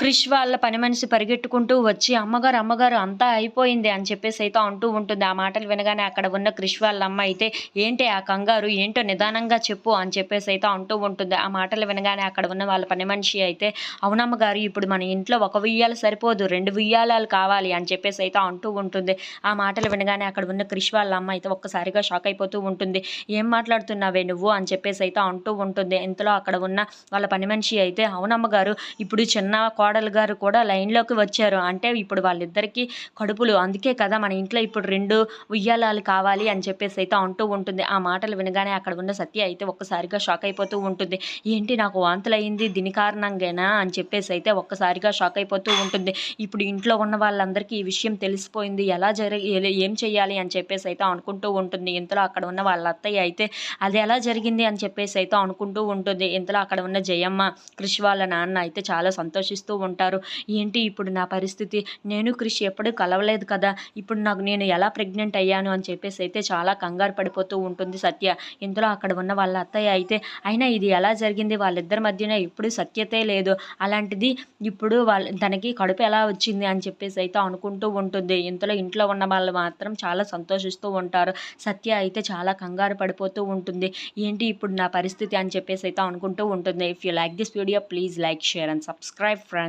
క్రిష్ వాళ్ళ పని మనిషి పరిగెట్టుకుంటూ వచ్చి అమ్మగారు అమ్మగారు అంతా అయిపోయింది అని చెప్పేసి అయితే అంటూ ఉంటుంది. ఆ మాటలు వినగానే అక్కడ ఉన్న క్రిష్ వాళ్ళ అమ్మ అయితే ఏంటి ఆ కంగారు? ఏంటో నిదానంగా చెప్పు అని చెప్పేసి అయితే అంటూ ఉంటుంది. ఆ మాటలు వినగానే అక్కడ ఉన్న వాళ్ళ పని మనిషి అయితే అవునమ్మగారు ఇప్పుడు మన ఇంట్లో ఒక ఉయ్యాల సరిపోదు రెండు ఉయ్యాలాలు కావాలి అని చెప్పేసి అయితే అంటూ ఉంటుంది. ఆ మాటలు వినగానే అక్కడ ఉన్న క్రిష్ వాళ్ళ అమ్మ అయితే ఒక్కసారిగా షాక్ అయిపోతూ ఉంటుంది. ఏం మాట్లాడుతున్నావే నువ్వు? అని చెప్పేసి అయితే అంటూ ఉంటుంది. ఇంతలో అక్కడ ఉన్న వాళ్ళ పని మనిషి అయితే అవునమ్మగారు ఇప్పుడు చిన్న కోడలు గారు కూడా లైన్లోకి వచ్చారు. అంటే ఇప్పుడు వాళ్ళిద్దరికీ కడుపులు. అందుకే కదా మన ఇంట్లో ఇప్పుడు రెండు ఉయ్యాలాలు కావాలి అని చెప్పేసి అయితే అంటూ ఉంటుంది. ఆ మాటలు వినగానే అక్కడ ఉన్న సత్య అయితే ఒక్కసారిగా షాక్ అయిపోతూ ఉంటుంది. ఏంటి నాకు వాంతులు అయింది దీని కారణంగానా? అని చెప్పేసి అయితే ఒక్కసారిగా షాక్ అయిపోతూ ఉంటుంది. ఇప్పుడు ఇంట్లో ఉన్న వాళ్ళందరికీ ఈ విషయం తెలిసిపోయింది. ఎలా జరిగి ఏం చేయాలి అని చెప్పేసి అయితే అనుకుంటూ ఉంటుంది. ఇంతలో అక్కడ ఉన్న వాళ్ళ అత్తయ్య అయితే అది ఎలా జరిగింది అని చెప్పేసి అయితే అనుకుంటూ ఉంటుంది. ఇంతలో అక్కడ ఉన్న జయమ్మ కృషి వాళ్ళ నాన్న అయితే చాలా సంతోషిస్తూ ఉంటారు. ఏంటి ఇప్పుడు నా పరిస్థితి? నేను కృషి ఎప్పుడు కలవలేదు కదా. ఇప్పుడు నాకు నేను ఎలా ప్రెగ్నెంట్ అయ్యాను అని చెప్పేసి అయితే చాలా కంగారు పడిపోతూ ఉంటుంది సత్య. ఇందులో అక్కడ ఉన్న వాళ్ళ అత్తయ్య అయితే అయినా ఇది ఎలా జరిగింది? వాళ్ళిద్దరి మధ్యన ఇప్పుడు సత్యతే లేదు. అలాంటిది ఇప్పుడు వాళ్ళ తనకి కడుపు ఎలా వచ్చింది? అని చెప్పేసి అయితే అనుకుంటూ ఉంటుంది. ఇంతలో ఇంట్లో ఉన్న వాళ్ళు మాత్రం చాలా సంతోషిస్తూ ఉంటారు. సత్య అయితే చాలా కంగారు పడిపోతూ ఉంటుంది. ఏంటి ఇప్పుడు నా పరిస్థితి? అని చెప్పేసి అయితే అనుకుంటూ ఉంటుంది. If you like this video please like share and subscribe friends